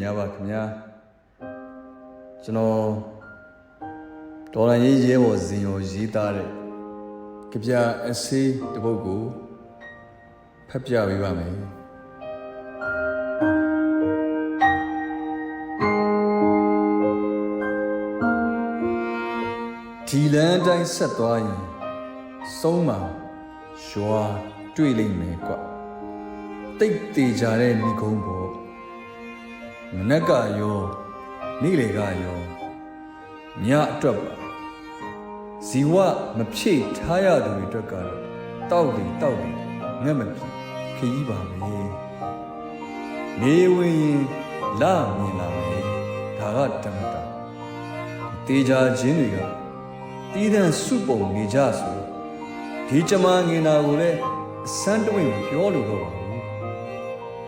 များပါခင်ဗျာကျွန်တော်ဒေါ်လာရေးရဲဘော်ဇင်ရောရေးသားတဲ့ကြပြအစေးတစ်ပုဒ်ကိုဖတ်ပြပေးပါမယ်ဒီလမ်းအတိုင်းဆက်သွားရင်ဆုံးမရွာတွေ့လိမ့်မယ်ကွ တိတ်တေကြတဲ့မိကုံးပေါ်မနက်ကရောနေ့လေကရောညအတွက်ပါဇီဝမဖြည့်ထားရသူတွေအတွက်ကတော့တောက်တယ်တောက်တယ်ငတ်မပြီခရီးပါမယ်နေဝင်ရင်လာမြင်လာမယ်ဒါကတမတာတေကြခြင်းတွေကတီးတန့်စုပုံနေကြဆိုဒီကြမငင်နာကိုလည်းအစမ်းတဝိတ်ပြောလို့တော့ပါဘူး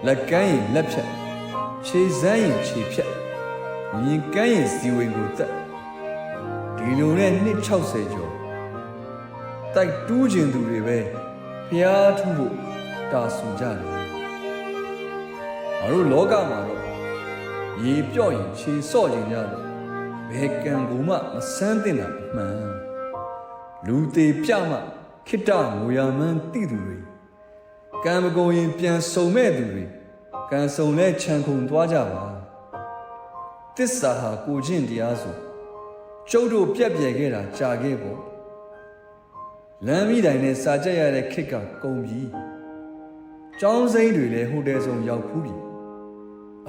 လက်ကမ်းရင်လက်ဖြတ်ခြေစမ်းရင်ခြေဖြတ်မြင်ကမ်းရင်စီဝင်ကိုတက်ဒီလိုနဲ့နှစ်60ကျော်တိုက်တူးခြင်းသူတွေပဲဖျားထူးဖို့တာဆူကြတယ်ငါတို့လောကမှာတော့ရေပြော့ရင်ခြေဆော့ခြင်းကြတယ်ဘယ်ကံကူမှမဆန်းတင်တာအမှန်လူသေးပြမှခိတ္တငိုရမှန်းတိသူတွေ ကံမကုန်ရင်ပြန်စုံမဲ့သူတွေကံစုံလဲခြံခုံသွားကြပါတစ္ဆာဟာကိုချင်းတရားဆိုကျုပ်တို့ပြက်ပြယ်ခဲ့တာကြာခဲ့ပေါ့လမ်းမိတိုင်နဲ့စာကြက်ရတဲ့ခစ်ကကုန်ပြီကျောင်းစိမ်းတွေလည်းဟိုတယ်ဆောင်ရောက်ဖူးပြီ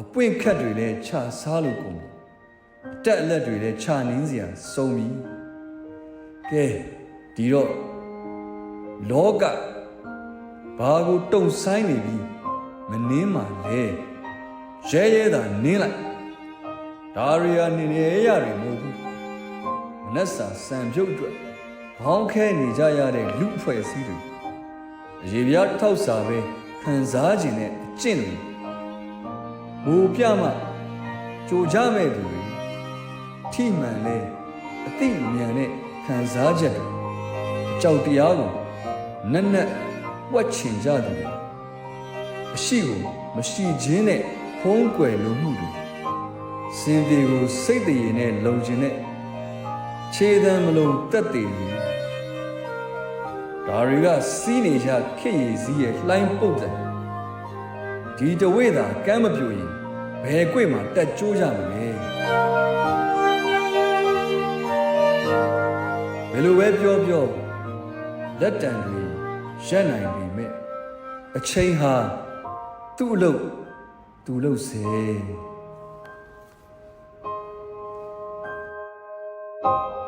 အပွင့်ခတ်တွေလည်းခြာစားလို့ကုန်ပြီအတက်အလက်တွေလည်းခြာနင်းစရာစုံပြီကဲဒီတော့လောက ဘာကိုတုံဆိုင်နေပြီမနှင်းမှလဲရဲရဲသာနင်းလိုက်ဒါရီယာနေနေရတွေမဟုတ်ဘူးမနှက်စာစံပြုတ်အတွက်ခေါင်းခဲနေကြရတဲ့လူအဖွဲ့အစည်းတွေအရေးပြားထောက်စာပဲခံစားခြင်းနဲ့အကျင့်တွေမူပြမှကြိုကြမဲ့သူတွေထိမှန်လဲအသိဉာဏ်နဲ့ခံစားချက်တွေအကြောက်တရားကိုနက်နက် ဝက်ချင်ကြသူတွေအရှိကိုမရှိခြင်းနဲ့ဖုံးကွယ်လိုမှုတွေစင်ပြေကိုစိတ်တည်နဲ့လုံခြင်းနဲ့ခြေတံမလုံးတက်တည်တွေဒါတွေကစီးနေကြခစ်ရည်စည်းရဲ့လှိုင်းပုတ်တယ်ဒီတဝိသာကမ်းမပြိုရင်ဘယ်ကွေ့မှာတက်ကြိုးကြမလဲဘယ်လိုပဲပြောပြောလက်တံတွေ ရက်နိုင်ပြီမဲ့အချိန်ဟာသူ့အလုပ်သူ့လုပ်စေ။